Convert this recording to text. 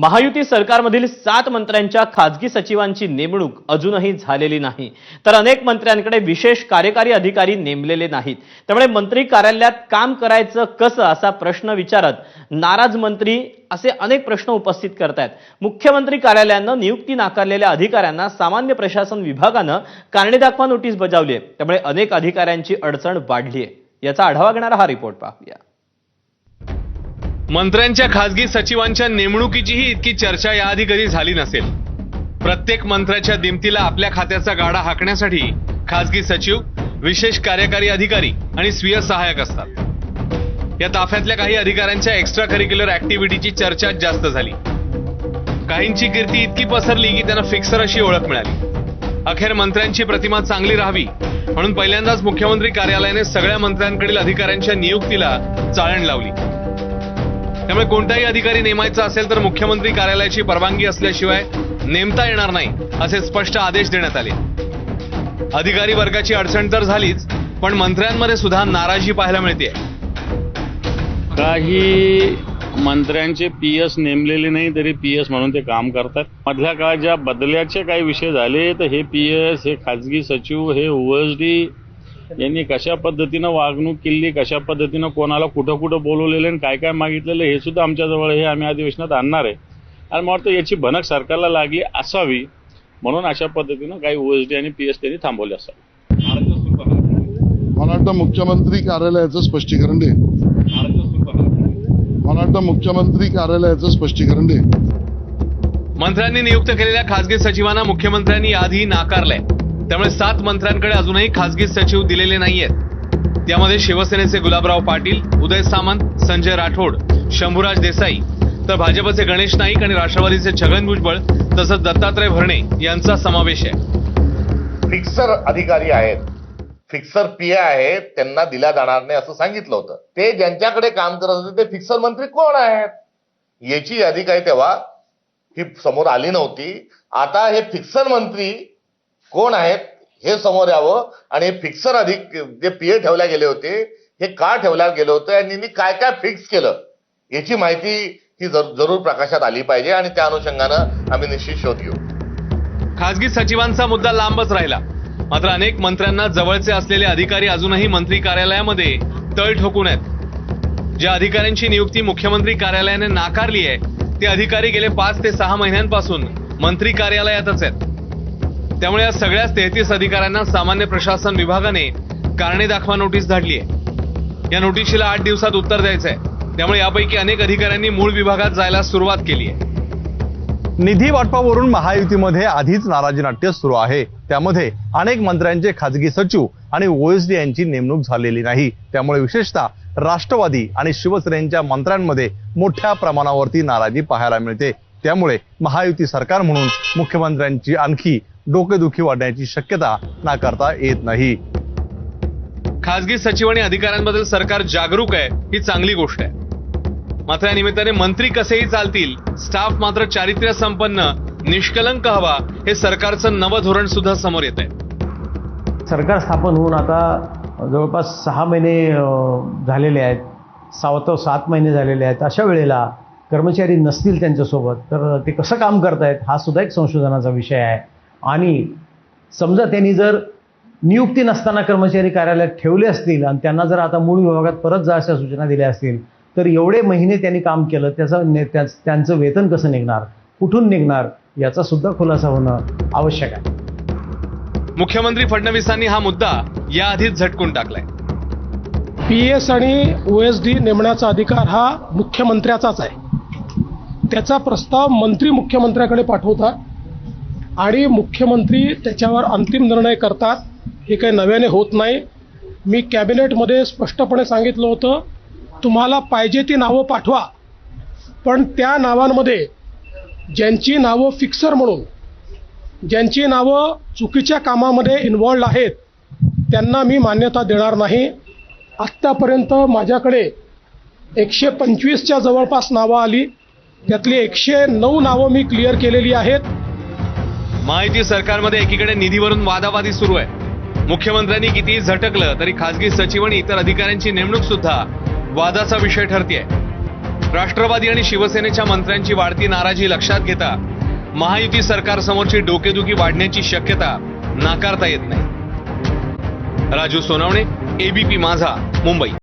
महायुती सरकारमधील सात मंत्र्यांच्या खाजगी सचिवांची नेमणूक अजूनही झालेली नाही. तर अनेक मंत्र्यांकडे विशेष कार्यकारी अधिकारी नेमलेले नाहीत. त्यामुळे मंत्री कार्यालयात काम करायचं कसं असा प्रश्न विचारत नाराज मंत्री असे अनेक प्रश्न उपस्थित करतायत. मुख्यमंत्री कार्यालयानं नियुक्ती नाकारलेल्या अधिकाऱ्यांना सामान्य प्रशासन विभागानं कारणे दाखवा नोटीस बजावली आहे त्यामुळे अनेक अधिकाऱ्यांची अडचण वाढली आहे याचा आढावा घेणारा हा रिपोर्ट पाहूया. मंत्र्यांच्या खासगी सचिवांच्या नेमणुकीचीही इतकी चर्चा याआधी कधी झाली नसेल. प्रत्येक मंत्र्याच्या दिमतीला आपल्या खात्याचा गाडा हाकण्यासाठी खासगी सचिव विशेष कार्यकारी अधिकारी आणि स्वीय सहाय्यक असतात. या ताफ्यातल्या काही अधिकाऱ्यांच्या एक्स्ट्रा करिक्युलर ऍक्टिव्हिटीची चर्चा जास्त झाली. काहींची कीर्ती इतकी पसरली की त्यांना फिक्सर अशी ओळख मिळाली. अखेर मंत्र्यांची प्रतिमा चांगली राहावी म्हणून पहिल्यांदाच मुख्यमंत्री कार्यालयाने सगळ्या मंत्र्यांकडील अधिकाऱ्यांच्या नियुक्तीला चाळण लावली. त्यामुळे कोणताही अधिकारी नेमायचा असेल तर मुख्यमंत्री कार्यालयाची परवानगी असल्याशिवाय नेमता येणार नाही असे स्पष्ट आदेश देण्यात आले. अधिकारी वर्गाची अडचण तर झालीच पण मंत्र्यांमध्ये सुद्धा नाराजी पाहायला मिळते काही मंत्र्यांचे पी एस नेमलेले नाही तरी पी एस म्हणून ते काम करतात. मधल्या काळात ज्या बदल्याचे काही विषय झाले तर हे पी एस हे खाजगी सचिव हे ओएसडी यांनी कशा पद्धतीनं वागणूक केली कशा पद्धतीनं कोणाला कुठं कुठं बोलवलेलं आणि काय काय मागितलेलं हे सुद्धा आमच्याजवळ हे आम्ही अधिवेशनात आणणार आहे. आणि मला वाटतं याची भनक सरकारला लागली असावी म्हणून अशा पद्धतीनं काही ओएसडी आणि पी एस त्यांनी थांबवले असावे. मला वाटतं मुख्यमंत्री कार्यालयाचं स्पष्टीकरण दे. मला वाटतं मुख्यमंत्री कार्यालयाचं स्पष्टीकरण दे. मंत्र्यांनी नियुक्त केलेल्या खासगी सचिवांना मुख्यमंत्र्यांनी याआधी नाकारलंय. त्यामुळे सात मंत्र्यांकडे अजूनही खासगी सचिव दिलेले नाहीयेत. त्यामध्ये शिवसेनेचे गुलाबराव पाटील उदय सामंत संजय राठोड शंभूराज देसाई तर भाजपचे गणेश नाईक आणि राष्ट्रवादीचे छगन भुजबळ तसंच दत्तात्रय भरणे यांचा समावेश आहे. फिक्सर अधिकारी आहेत. फिक्सर पी आहेत त्यांना दिल्या जाणार नाही असं सांगितलं होतं. ते ज्यांच्याकडे काम करत होते ते फिक्सर मंत्री कोण आहेत? याची यादी काही तेव्हा ही समोर आली नव्हती. आता हे फिक्सर मंत्री कोण आहेत हे समोर यावं आणि फिक्सर अधिक जे पी ए ठेवल्या गेले होते हे का ठेवल्या गेले होते आणि काय काय फिक्स केलं याची माहिती ही जर- जरूर प्रकाशात आली पाहिजे आणि त्या अनुषंगानं आम्ही निश्चित शोध घेऊ. खासगी सचिवांचा मुद्दा लांबच राहिला. मात्र अनेक मंत्र्यांना जवळचे असलेले अधिकारी अजूनही मंत्री कार्यालयामध्ये तळ ठोकून आहेत. ज्या अधिकाऱ्यांची नियुक्ती मुख्यमंत्री कार्यालयाने नाकारली आहे ते अधिकारी गेले पाच ते सहा महिन्यांपासून मंत्री कार्यालयातच आहेत. त्यामुळे या सगळ्याच तेहतीस अधिकाऱ्यांना सामान्य प्रशासन विभागाने कारणे दाखवा नोटीस धाडली आहे या नोटीशीला आठ दिवसात उत्तर द्यायचं आहे त्यामुळे यापैकी अनेक अधिकाऱ्यांनी मूळ विभागात जायला सुरुवात केली आहे निधी वाटपावरून महायुतीमध्ये आधीच नाराजी नाट्य सुरू आहे. त्यामध्ये अनेक मंत्र्यांचे खाजगी सचिव आणि ओएसडी यांची नेमणूक झालेली नाही. त्यामुळे विशेषतः राष्ट्रवादी आणि शिवसेनेच्या मंत्र्यांमध्ये मोठ्या प्रमाणावरती नाराजी पाहायला मिळते. त्यामुळे महायुती सरकार म्हणून मुख्यमंत्र्यांची आणखी डोकेदुखी वाढण्याची शक्यता नाकारता येत नाही. खासगी सचिव आणि अधिकाऱ्यांबद्दल सरकार जागरूक आहे ही चांगली गोष्ट आहे. मात्र या निमित्ताने मंत्री कसेही चालतील स्टाफ मात्र चारित्र्य संपन्न निष्कलंक हवा हे सरकारचं नवं धोरण सुद्धा समोर येत आहे सरकार स्थापन होऊन आता जवळपास सहा महिने झालेले आहेत. सावत सात महिने झालेले आहेत. अशा वेळेला कर्मचारी नसतील त्यांच्यासोबत तर ते कसं काम करतायत हा सुद्धा एक संशोधनाचा विषय आहे. आणि समजा त्यांनी जर नियुक्ती नसताना कर्मचारी कार्यालयात ठेवले असतील आणि त्यांना जर आता मूळ विभागात परत जा अशा सूचना दिल्या असतील तर एवढे महिने त्यांनी काम केलं त्याचं ने- त्याच- त्यांचं वेतन कसं निघणार? कुठून निघणार? याचा सुद्धा खुलासा होणं आवश्यक आहे. मुख्यमंत्री फडणवीसांनी हा मुद्दा याआधीच झटकून टाकलाय. पी एस आणि ओ एस डी नेमण्याचा अधिकार हा मुख्यमंत्र्याचाच आहे. त्याचा प्रस्ताव मंत्री मुख्यमंत्र्याकडे पाठवतात. आणि मुख्यमंत्री त्याच्यावर अंतिम निर्णय करतात हे काही नव्याने होत नाही. मी कॅबिनेटमध्ये स्पष्टपणे सांगितलं होतं तुम्हाला पाहिजे ती नावं पाठवा पण त्या नावांमध्ये ज्यांची नावं फिक्सर म्हणून ज्यांची नावं चुकीच्या कामामध्ये इन्वॉल्ड आहेत त्यांना मी मान्यता देणार नाही. आत्तापर्यंत माझ्याकडे एकशे पंचवीसच्या जवळपास नावं आली त्यातली एकशे नऊ नावं मी क्लिअर केलेली आहेत. महायुती सरकारमध्ये एकीकडे निधीवरून वादावादी सुरू आहे. मुख्यमंत्र्यांनी कितीही झटकलं तरी खासगी सचिव आणि इतर अधिकाऱ्यांची नेमणूक सुद्धा वादाचा विषय ठरतेय. राष्ट्रवादी आणि शिवसेनेच्या मंत्र्यांची वाढती नाराजी लक्षात घेता महायुती सरकारसमोरची डोकेदुखी वाढण्याची शक्यता नाकारता येत नाही. राजू सोनवणे एबीपी माझा मुंबई.